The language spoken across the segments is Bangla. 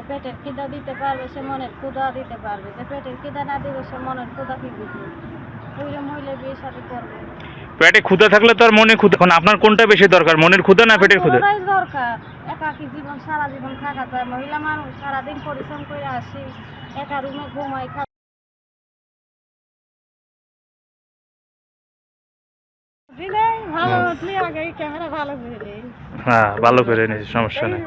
যে পেটের খিদা দিতে পারবে সে মনের ক্ষুদা দিতে পারবে। যে পেটের খিদা না দিবে সে মনের ক্ষুদা কি? বুঝবে ওইরকম হইলে বিয়ে শাদী করবে। পেটে ক্ষুধা থাকলে তো আর মনে এখন আপনার কোনটা বেশি দরকার? মনের ক্ষুধা না পেটের পুরোটাই দরকার। একাকি জীবন সারা জীবন থাকা যায়। মহিলা মানুষ সারাদিন পরিশ্রম করে আসি একা রুমে ঘুমাই ভালো আগে ক্যামেরা ভালো করে হ্যাঁ ভালো করে নিয়েছি সমস্যা নেই।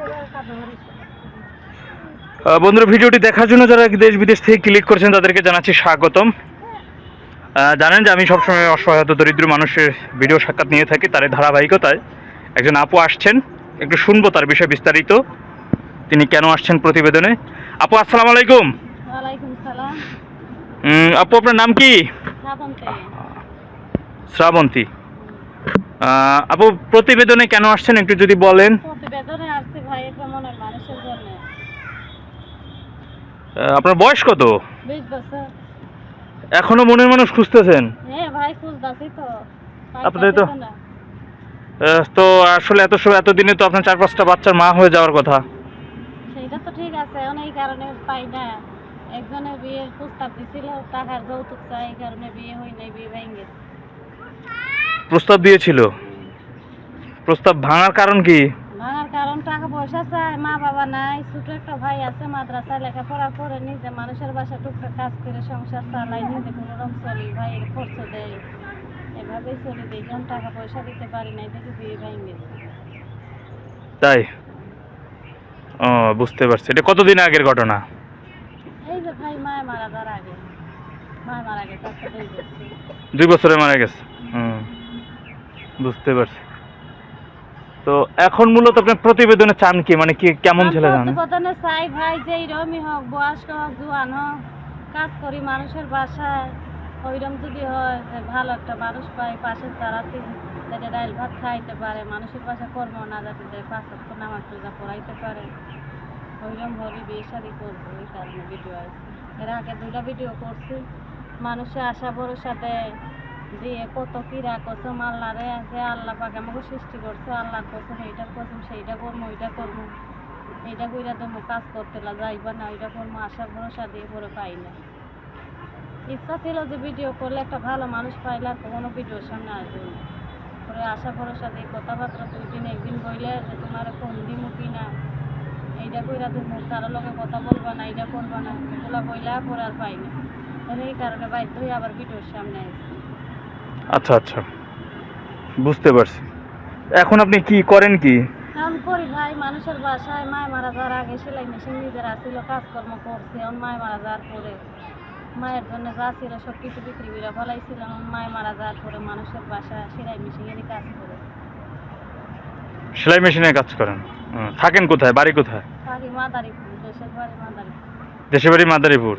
বন্ধুরা ভিডিওটি দেখার জন্য যারা দেশ বিদেশ থেকে ক্লিক করছেন তাদেরকে জানাচ্ছি স্বাগতম। জানেন যে আমি সবসময় অসহায়ত দরিদ্র মানুষের ভিডিও সাক্ষাৎ নিয়ে থাকি তার ধারাবাহিকতায়। একজন আপু আসছেন একটু শুনব তার বিষয়ে বিস্তারিত। তিনি কেন আসছেন প্রতিবেদনে? আপু আসসালামু আলাইকুম। আপু আপনার নাম কি? শ্রাবন্তী। শ্রাবন্তী। আপু প্রতিবেদনে কেন আসছেন একটু যদি বলেন। প্রতিবেদনে আসছি ভাই একটা মনের মানুষের জন্য আহ, আপনার বয়স কত? এখনও মনের মানুষ খুঁজতেছেন? হ্যাঁ আপনাদের তো- তো আসলে এত সময় এতদিনে তো আপনার চার পাঁচটা বাচ্চার মা হয়ে যাওয়ার কথা। সেইটা তো ঠিক আছে অনেক কারণে পাই না। একজনের বিয়ের প্রস্তাব দিছিল টাকার যৌতুক চাই এই কারণে বিয়ে হয় নাই বিয়ে ভেঙে গেছে। প্রস্তাব দিয়েছিল। প্রস্তাব ভাঙার কারণ কি? কারণ টাকা পয়সা চায় মা বাবা নাই ছোট একটা ভাই আছে মাদ্রাসায় লেখাপড়া করে নিজে মানুষের বাসা টুকটাক কাজ করে সংসার চালায় নিজে কোনোরকম চলি ভাইয়ের খরচ দেয়। এভাবেই চলি দিই যখন টাকা পয়সা দিতে পারি নাই দেখি বিয়ে ভেঙে গেছে। তাই? ও বুঝতে পারছি। এটা কতদিন আগের ঘটনা? এই যে ভাই মায় মারা যাওয়ার আগে। মায় মারা গেছে দুই দুই বছরে মারা গেছে? হুম বুঝতে পারছি। তো এখন মূলত আপনার প্রতিবেদনে চান কি? মানে কি, কেমন ছেলে চান? প্রতিবেদনে চাই ভাই যে এইরকমই হোক, বয়স্ক হোক, জোয়ান হোক, কাজ করি মানুষের বাসায় ওইরকম যদি হয় ভালো একটা মানুষ পাই পাশে তারাতে যাতে ডাইল ভাত খাইতে পারে, মানুষের বাসায় কর্ম না যাতে দেয়, পাঁচ অক্ট নামাজ রোজা পড়াইতে পারে। ওইরকম হলে বিয়ে শাদি করব ওই কারণে ভিডিও আছে এর আগে দুইটা ভিডিও করছি। মানুষে আশা, ভরসা দেয় দিয়ে কত কিরা কসম আল্লাহ রে যে আল্লাহ পাকে আমাকে সৃষ্টি করছে, আল্লাহর কসম এইটা কসম, সেইটা করব ওইটা করব এইটা কইরা তো কাজ করতে যাইবা না, ওইটা করব আশা, ভরসা দিয়ে পরে পাই না। ইচ্ছা ছিল যে ভিডিও করলে একটা ভালো মানুষ পাইলে আর কোনো ভিডিওর সামনে আসবে না। পরে আশা, ভরসা দিয়ে কথাবার্তা দুই দিন, একদিন বইলে যে তোমার ফোন দিমু কি না? এইটা কইরা তুমি কারও লগে কথা বলবা না, এইটা করবা না। এগুলা বইলা পরে আর পাই না। এই কারণে বাধ্য হয়ে আবার ভিডিওর সামনে আসছি। আচ্ছা আচ্ছা। বুঝতে পারছি। এখন আপনি কি করেন কি? এখন করি ভাই মানুষের বাসায় মায় মারা যাওয়ার আগে সেলাই মেশিন নিজের আসছিল কাজকর্ম করছে এখন মায় মারা যাওয়ার পরে মায়ের জন্য যা ছিল সব কিছু বিক্রি করে ফেলাইছিল এখন মায় মারা যাওয়ার পরে মানুষের বাসায় সেলাই মেশিনেরই কাজ করে। সেলাই মেশিনে কাজ করেন? থাকেন কোথায়? বাড়ি কোথায়? থাকি মাদারীপুর দেশের বাড়ি মাদারীপুর। দেশের বাড়ি মাদারীপুর।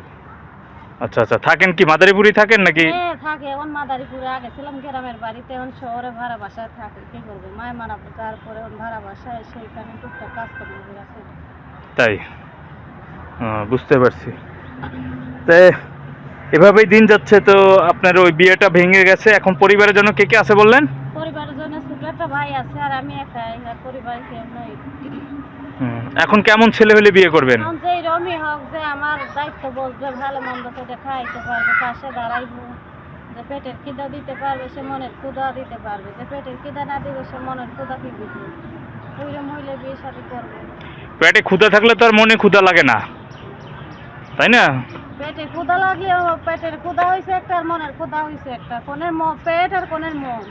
আচ্ছা আচ্ছা থাকেন কি? মাদারীপুরই থাকেন নাকি? হ্যাঁ থাকে। এখন মাদারীপুরে আগে ছিলাম গ্রামের বাড়িতে এখন শহরে ভাড়া বাসায় থাকে। কি করব? মায় মারা যাওয়ার পরে এখন ভাড়া বাসায় সেইখানে টুকটাক কাজ করব আছে। তাই? বুঝতে পারছি। তে এভাবেই দিন যাচ্ছে তো আপনার ওই বিয়েটা ভেঙে গেছে। এখন পরিবারের জন্য কে কে আছে বললেন? পরিবারের জন্য ছোট একটা ভাই আছে আর আমি আর পরিবার কেউ নই এখন কেমন ছেলে হলে বিয়ে করবেন? এখন যে রমি হোক যে আমার দায়িত্ব বলবে ভালো মন্দ সেটা খাইতে পারবে পাশে দাঁড়াইবো। যে পেটের খিদা দিতে পারবে সে মনের ক্ষুদা দিতে পারবে। যে পেটের খিদা না দিবে সে মনের ক্ষুদা কি? বুঝবে ওইরকম হইলে বিয়ে শাদি করবে। পেটে ক্ষুধা থাকলে তো আর মনে ক্ষুদা লাগে না। তাই না? পেটে ক্ষুদা লাগলেও পেটের ক্ষুদা হয়েছে একটা আর মনের ক্ষুদা হয়েছে একটা। কোনের পেট আর কোনের মন।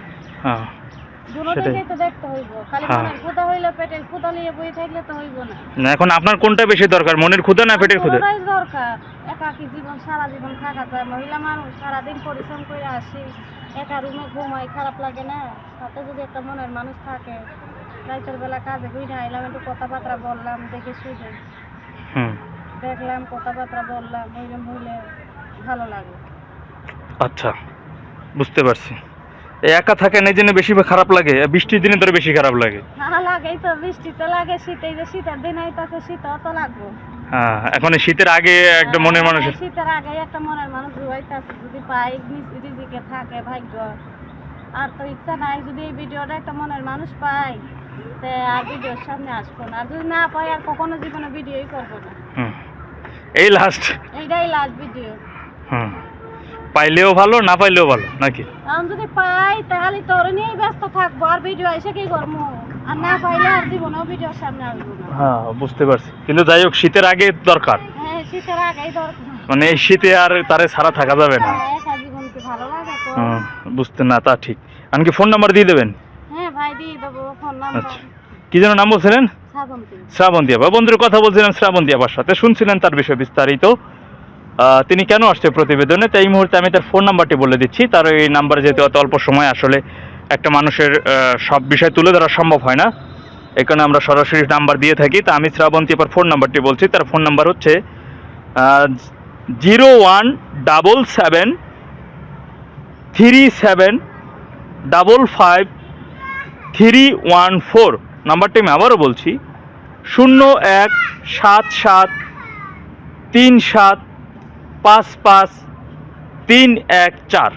হ্যাঁ। দুটো সেটাই। দিকেই তো দেখতে হইব। খালি। মনের ক্ষুদা হইলে পেটের ক্ষুদা নিয়ে বই থাকলে তো হইব না। না এখন আপনার কোনটা বেশি দরকার মনের ক্ষুধা না পেটের পুরোটাই দরকার। একাকি জীবন সারা জীবন থাকা যায়। মহিলা মানুষ সারাদিন পরিশ্রম করে আসি একা রুমে ঘুমাই খারাপ লাগে না। সাথে যদি একটা মনের মানুষ থাকে রাইতের বেলা কাজে ঘুরে আইলাম একটু কথাবার্তা বললাম দেখে দেখলাম কথাবার্তা বললাম ওইরকম হইলে ভালো লাগে। আচ্ছা বুঝতে পারছি। একা থাকেন এই জন্য বেশি খারাপ লাগে। বৃষ্টির দিনে তোর বেশি খারাপ লাগে। না লাগেই তো বৃষ্টিতে লাগে শীতে এই যে শীতের দিন আইতাছে শীত অত লাগবো। হ্যাঁ এখন শীতের আগে একটা মনের মানুষের হ্যাঁ, শীতের আগে একটা মনের মানুষ জুয়াইতাছে যদি পাই রিজিকে থাকে ভাগ্য। আর তো ইচ্ছা নাই যদি এই ভিডিওটা একটা মনের মানুষ পাই তে আর ভিডিওর সামনে আসব না। আর যদি না পাই আর কখনো জীবনে ভিডিওই করব না। হুম। এই লাস্ট এইটাই লাস্ট ভিডিও হুম। পাইলেও ভালো না পাইলেও ভালো নাকি? এখন যদি পাই তাহলে তোর নিয়েই ব্যস্ত থাকব আর ভিডিও এসে কি করব? আর না পাইলে আর জীবনেও ভিডিওর সামনে আসব না। হ্যাঁ বুঝতে পারছি। কিন্তু যাই হোক শীতের আগে দরকার। হ্যাঁ শীতের আগেই দরকার। মানে এই শীতে আর তারে ছাড়া থাকা যাবে না। হ্যাঁ, একা জীবন কি ভালো লাগে তো হুম, বুঝতে না তা ঠিক। এমনকি ফোন নাম্বার দিয়ে দেবেন? হ্যাঁ ভাই দিয়ে দেবো ফোন নাম্বার আচ্ছা। কি যেন নাম বলছিলেন? শ্রাবন্তী। শ্রাবন্তী আপা। বন্ধুর কথা বলছিলাম শ্রাবন্তী আপার সাথে। শুনছিলেন তার বিষয়ে বিস্তারিত। তিনি কেন আসছে প্রতিবেদনে? তাই এই মুহূর্তে আমি তার ফোন নাম্বারটি বলে দিচ্ছি। তার এই নাম্বারে যেহেতু অত অল্প সময় আসলে একটা মানুষের সব বিষয় তুলে ধরা সম্ভব হয় না। এখানে আমরা সরাসরি নাম্বার দিয়ে থাকি। তা আমি শ্রাবন্তী আপার ফোন নাম্বারটি বলছি। তার ফোন নাম্বার হচ্ছে zero one double seven three seven double five three one four নাম্বারটি আমি আবারও বলছি। শূন্য এক সাত সাত তিন সাত পাঁচ পাঁচ তিন এক চার।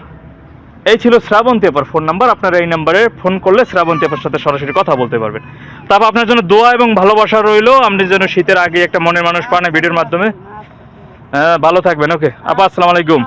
এই ছিল শ্রাবণ তেপার ফোন নাম্বার। আপনারা এই নাম্বারে ফোন করলে শ্রাবণ তেপার সাথে সরাসরি কথা বলতে পারবেন। তারপর আপনার জন্য দোয়া এবং ভালোবাসা রইল। আপনি যেন শীতের আগে একটা মনের মানুষ পান ভিডিওর মাধ্যমে। হ্যাঁ ভালো থাকবেন, ওকে। আপা, আসসালামু আলাইকুম।